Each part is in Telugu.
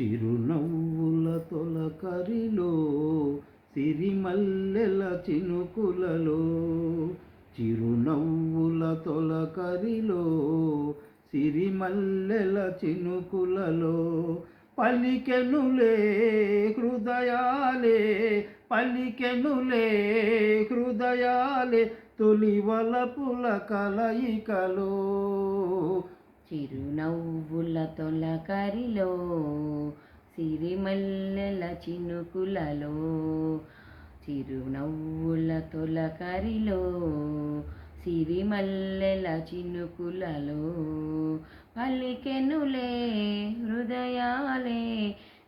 చిరునవ్వుల తొలకరిలో సిరిమల్లెల చినుకులలో. చిరునవ్వుల తొలకరిలో సిరిమల్లెల చినుకులలో. పలికెనులే హృదయాలే పలికెనులే హృదయాలే తొలి వలపుల కలయికలో. చిరునవ్వుల తొలకరిలో సిరిమల్లెల చినుకులలో చిరునవ్వుల తొలకరిలో సిరిమల్లెల చినుకులలో పలికెనులే హృదయాలే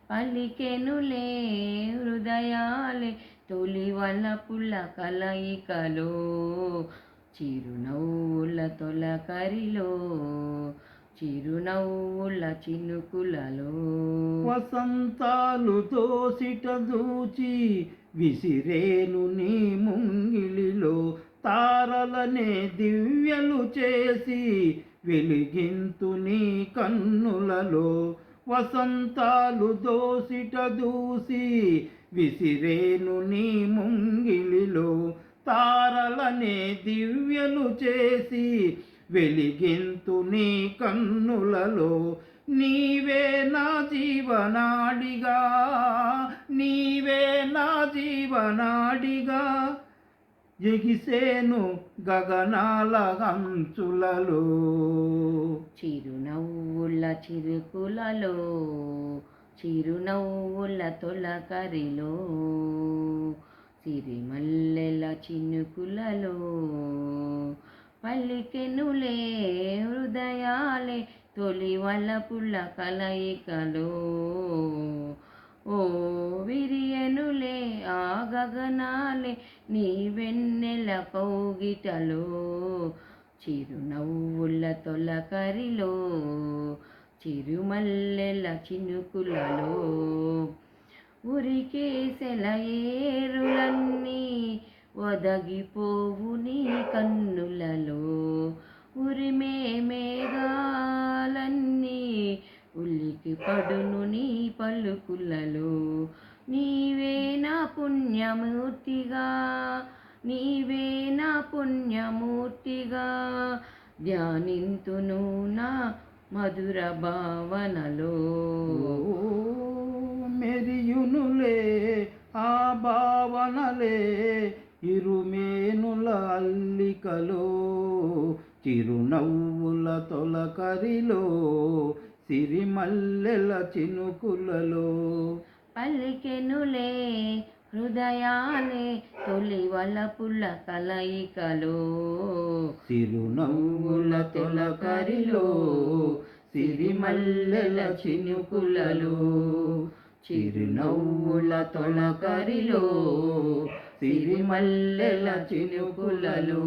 పలికెనులే హృదయాలే తొలి వలపుల కలయికలో చిరునవ్వుల తొలకరిలో చిరునవ్వుల చినుకులలో వసంతాలు దోసిట దూచి విసిరేను నీ ముంగిలిలో తారలనే దివ్యలు చేసి వెలిగింతు నీ కన్నులలో వసంతాలు దోసిట దూసి విసిరేను నీ ముంగిలిలో తారలనే దివ్యలు చేసి వెలిగింతు నీ కన్నులలో నీవే నా జీవనాడిగా నీవే నా జీవనాడిగా. ఎగిసేను గగనాల అంచులలో. చిరునవ్వుల చిరుకులలో చిరునవ్వుల తొలకరిలో. సిరిమల్లెల చినుకులలో పలికెనులే హృదయాలే తొలి వల్లపుల్ల కలయికలో. ఓ విరియనులే ఆ గగనాలే నీ వెన్నెల కౌగిటలో చిరునవ్వుల తొలకరిలో చిరుమల్లెల చినుకులలో. ఉరికేసెల ఏరులన్నీ ఒదగిపోవు నీ కన్నులలో. ఉరిమే మేఘాలన్నీ ఉల్లికి పడును నీ పలుకులలో. నీవే నా పుణ్యమూర్తిగా నీవే నా పుణ్యమూర్తిగా ధ్యానింతును నా మధుర భావనలో. మెరియునులే ఆ భావనలే ఇరుమేనుల అల్లికలో చిరునవ్వుల తొలకరిలో సిరిమల్లెల చినుకులలో. పలికెనులే హృదయాలే తొలి వలపుల కలయికలో. చిరునవ్వుల తొలకరిలో సిరిమల్లెల చినుకులలో. చిరునవ్వుల తొలకరిలో సిరిమల్లెల చినుకులలో.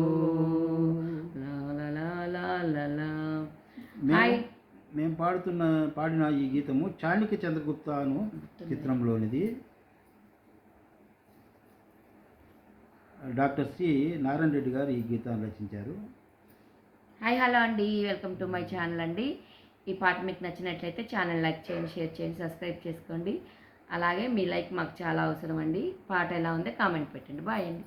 మేము- పాడుతున్న పాడిన ఈ గీతము చాణిక్య చంద్రగుప్తాను చిత్రంలోనిది. డాక్టర్ సి నారాయణ రెడ్డి గారు ఈ గీతాన్ని రచించారు. హాయ్ హలో అండి. వెల్కమ్ టు మై ఛానల్ అండి. ఈ పాట మీకు నచ్చినట్లయితే ఛానల్ లైక్ చేయండి షేర్ చేయండి సబ్స్క్రైబ్ చేసుకోండి. అలాగే మీ లైక్ మాకు చాలా అవసరం అండి పాట ఎలా ఉందో కామెంట్ పెట్టండి. బాయ్ అండి.